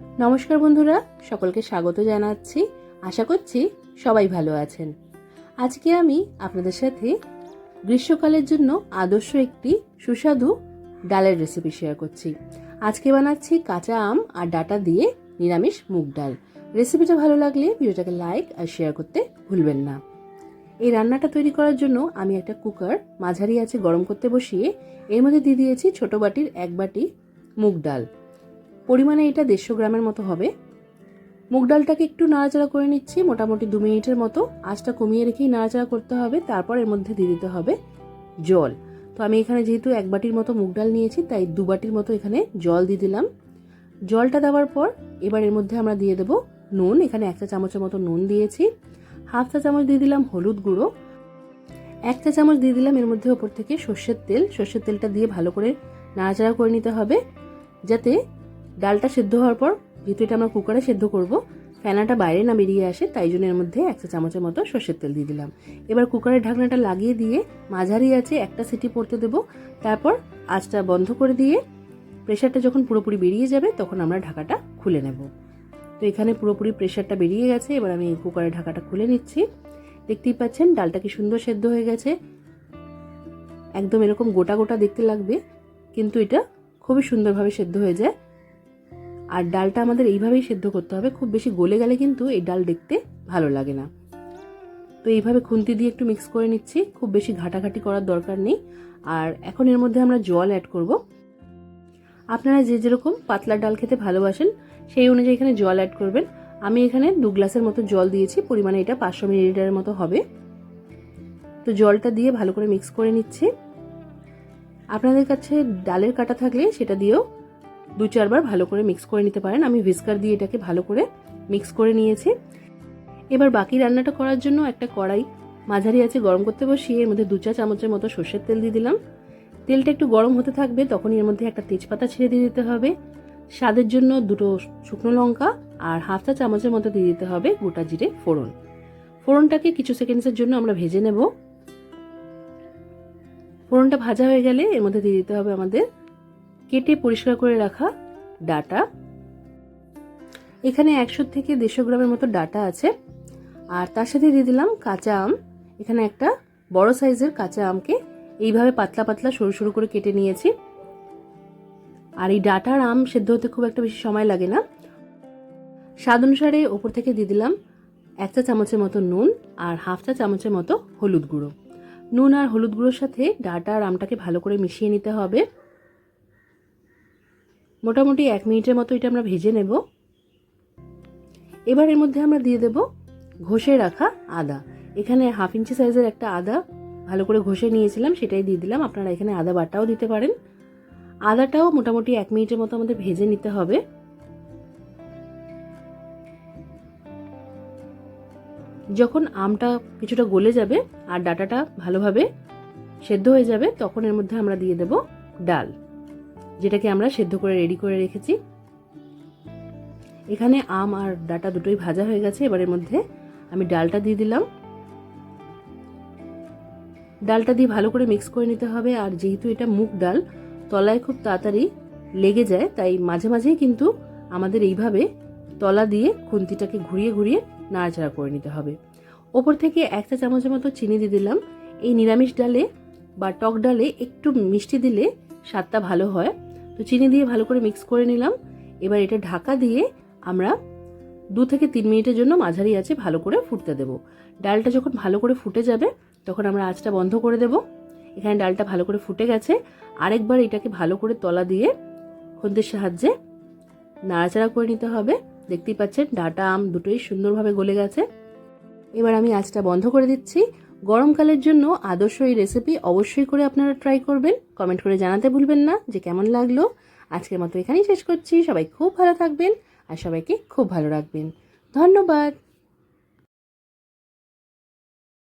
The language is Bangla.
নমস্কার বন্ধুরা, সকলকে স্বাগত জানাচ্ছি। আশা করছি সবাই ভালো আছেন। আজকে আমি আপনাদের সাথে গ্রীষ্মকালের জন্য আদর্শ একটি সুস্বাদু ডালের রেসিপি শেয়ার করছি। আজকে বানাচ্ছি কাঁচা আম আর ডাটা দিয়ে নিরামিষ মুগ ডাল। রেসিপিটা ভালো লাগলে ভিডিওটাকে লাইক আর শেয়ার করতে ভুলবেন না। এই রান্নাটা তৈরি করার জন্য আমি একটা কুকার মাঝারি আছে গরম করতে বসিয়ে এর মধ্যে দিয়ে দিয়েছি ছোট বাটির এক বাটি মুগ ডাল। পরিমাণে এটা দেড়শো গ্রামের মতো হবে। মুগ ডালটাকে একটু নাড়াচাড়া করে নিচ্ছি, মোটামুটি দু মিনিটের মতো। আঁচটা কমিয়ে রেখেই নাড়াচাড়া করতে হবে, তারপর এর মধ্যে দিয়ে দিতে হবে জল। তো আমি এখানে যেহেতু এক বাটির মতো মুগ ডাল নিয়েছি, তাই দু বাটির মতো এখানে জল দিয়ে দিলাম। জলটা দেওয়ার পর এবার এর মধ্যে আমরা দিয়ে দেবো নুন। এখানে একটা চামচের মতো নুন দিয়েছি। হাফ চা চামচ দিয়ে দিলাম হলুদ গুঁড়ো। এক চা চামচ দিয়ে দিলাম এর মধ্যে ওপর থেকে সর্ষের তেল। সর্ষের তেলটা দিয়ে ভালো করে নাড়াচাড়া করে নিতে হবে, যাতে ডালটা সেদ্ধ হওয়ার পর যেহেতু এটা আমরা কুকারে সেদ্ধ করব। ফেনাটা বাইরে না বেরিয়ে আসে, তাই জন্য এর মধ্যে এক চা চামচের মতো সর্ষের তেল দিয়ে দিলাম। এবার কুকারের ঢাকনাটা লাগিয়ে দিয়ে মাঝারি আছে একটা সিটি পড়তে দেব। তারপর আঁচটা বন্ধ করে দিয়ে প্রেশারটা যখন পুরোপুরি বেরিয়ে যাবে, তখন আমরা ঢাকাটা খুলে নেব। তো এখানে পুরোপুরি প্রেশারটা বেরিয়ে গেছে, এবার আমি কুকারের ঢাকাটা খুলে নিচ্ছি। দেখতেই পাচ্ছেন, ডালটা কি সুন্দর সেদ্ধ হয়ে গেছে। একদম এরকম গোটা গোটা দেখতে লাগবে, কিন্তু এটা খুবই সুন্দরভাবে সেদ্ধ হয়ে যায়। আর ডালটা আমাদের এইভাবেই সেদ্ধ করতে হবে। খুব বেশি গলে গেলে কিন্তু এই ডাল দেখতে ভালো লাগে না। তো এইভাবে খুন্তি দিয়ে একটু মিক্স করে নিচ্ছি। খুব বেশি ঘাটাঘাটি করার দরকার নেই। আর এখন এর মধ্যে আমরা জল অ্যাড করব। আপনারা যে যেরকম পাতলা ডাল খেতে ভালোবাসেন, সেই অনুযায়ী এখানে জল অ্যাড করবেন। আমি এখানে দু গ্লাসের মতো জল দিয়েছি। পরিমাণে এটা পাঁচশো মিলিলিটারের মতো হবে। তো জলটা দিয়ে ভালো করে মিক্স করে নিচ্ছি। আপনাদের কাছে ডালের কাটা থাকলে সেটা দিয়েও দু চারবার ভালো করে মিক্স করে নিতে পারেন। আমি ভিস্কার দিয়ে এটাকে ভালো করে মিক্স করে নিয়েছি। এবার বাকি রান্নাটা করার জন্য একটা কড়াই, মাঝারি আছে গরম করতে বসিয়ে এর মধ্যে দু চা চামচের মতো সর্ষের তেল দিয়ে দিলাম। তেলটা একটু গরম হতে থাকবে, তখনই এর মধ্যে একটা তেজপাতা ছেড়ে দিয়ে দিতে হবে। স্বাদের জন্য দুটো শুকনো লঙ্কা আর হাফ চা চামচের মতো দিয়ে দিতে হবে গোটা জিরে ফোড়ন। ফোড়নটাকে কিছু সেকেন্ডসের জন্য আমরা ভেজে নেব। ফোড়নটা ভাজা হয়ে গেলে এর মধ্যে দিয়ে দিতে হবে আমাদের কেটে পরিষ্কার করে রাখা ডাটা। এখানে একশো থেকে দেড়শো গ্রামের মতো ডাটা আছে। আর তার সাথে দিয়ে দিলাম কাঁচা আম। এখানে একটা বড় সাইজের কাঁচা আমকে এইভাবে পাতলা পাতলা সরু সরু করে কেটে নিয়েছি। আর এই ডাটার আম সেদ্ধ হতে খুব একটা বেশি সময় লাগে না। স্বাদ অনুসারে ওপর থেকে দিয়ে দিলাম এক চা চামচের মতো নুন আর হাফ চা চামচের মতো হলুদ গুঁড়ো। নুন আর হলুদ গুঁড়োর সাথে ডাটা আর আমটাকে ভালো করে মিশিয়ে নিতে হবে। মোটামুটি এক মিনিটের মতো এটা আমরা ভেজে নেব। এবার এর মধ্যে আমরা দিয়ে দেব ঘষে রাখা আদা। এখানে হাফ ইঞ্চি সাইজের একটা আদা ভালো করে ঘষে নিয়েছিলাম, সেটাই দিয়ে দিলাম। আপনারা এখানে আদা বাটাও দিতে পারেন। আদাটাও মোটামুটি এক মিনিটের মতো আমাদের ভেজে নিতে হবে। যখন আমটা কিছুটা গলে যাবে আর ডাটাটা ভালোভাবে সেদ্ধ হয়ে যাবে, তখন এর মধ্যে আমরা দিয়ে দেব ডাল। যেটাকে আমরা সেদ্ধ করে রেডি করে রেখেছি। এখানে আম আর ডাটা দুটোই ভাজা হয়ে গেছে। এবারের মধ্যে আমি ডালটা দিয়ে দিলাম। ডালটা দিয়ে ভালো করে মিক্স করে নিতে হবে। আর যেহেতু এটা মুগ ডাল, তলায় খুব তাড়াতাড়ি লেগে যায়, তাই মাঝে মাঝেই কিন্তু আমাদের এইভাবে তলা দিয়ে খুন্তিটাকে ঘুরিয়ে ঘুরিয়ে নাড়াচাড়া করে নিতে হবে। ওপর থেকে একটা চামচের মতো চিনি দিয়ে দিলাম। এই নিরামিষ ডালে বা টক ডালে একটু মিষ্টি দিলে স্বাদটা ভালো হয়। তো চিনি দিয়ে ভালো করে মিক্স করে নিলাম। এবার এটা ঢাকা দিয়ে আমরা দু থেকে তিন মিনিটের জন্য মাঝারি আছে ভালো করে ফুটতে দেব। ডালটা যখন ভালো করে ফুটে যাবে, তখন আমরা আঁচটা বন্ধ করে দেব। এখানে ডালটা ভালো করে ফুটে গেছে। আরেকবার এটাকে ভালো করে তলা দিয়ে খন্তির সাহায্যে নাড়াচাড়া করে নিতে হবে। দেখতেই পাচ্ছেন ডাটা আম দুটোই সুন্দরভাবে গলে গেছে। এবার আমি আঁচটা বন্ধ করে দিচ্ছি। গরমকালের জন্য আদর্শ এই রেসিপি অবশ্যই করে আপনারা ট্রাই করবেন। কমেন্ট করে জানাতে ভুলবেন না যে কেমন লাগল। আজকের মতো এখানেই শেষ করছি। সবাই খুব ভালো থাকবেন আর সবাইকে খুব ভালো রাখবেন। ধন্যবাদ।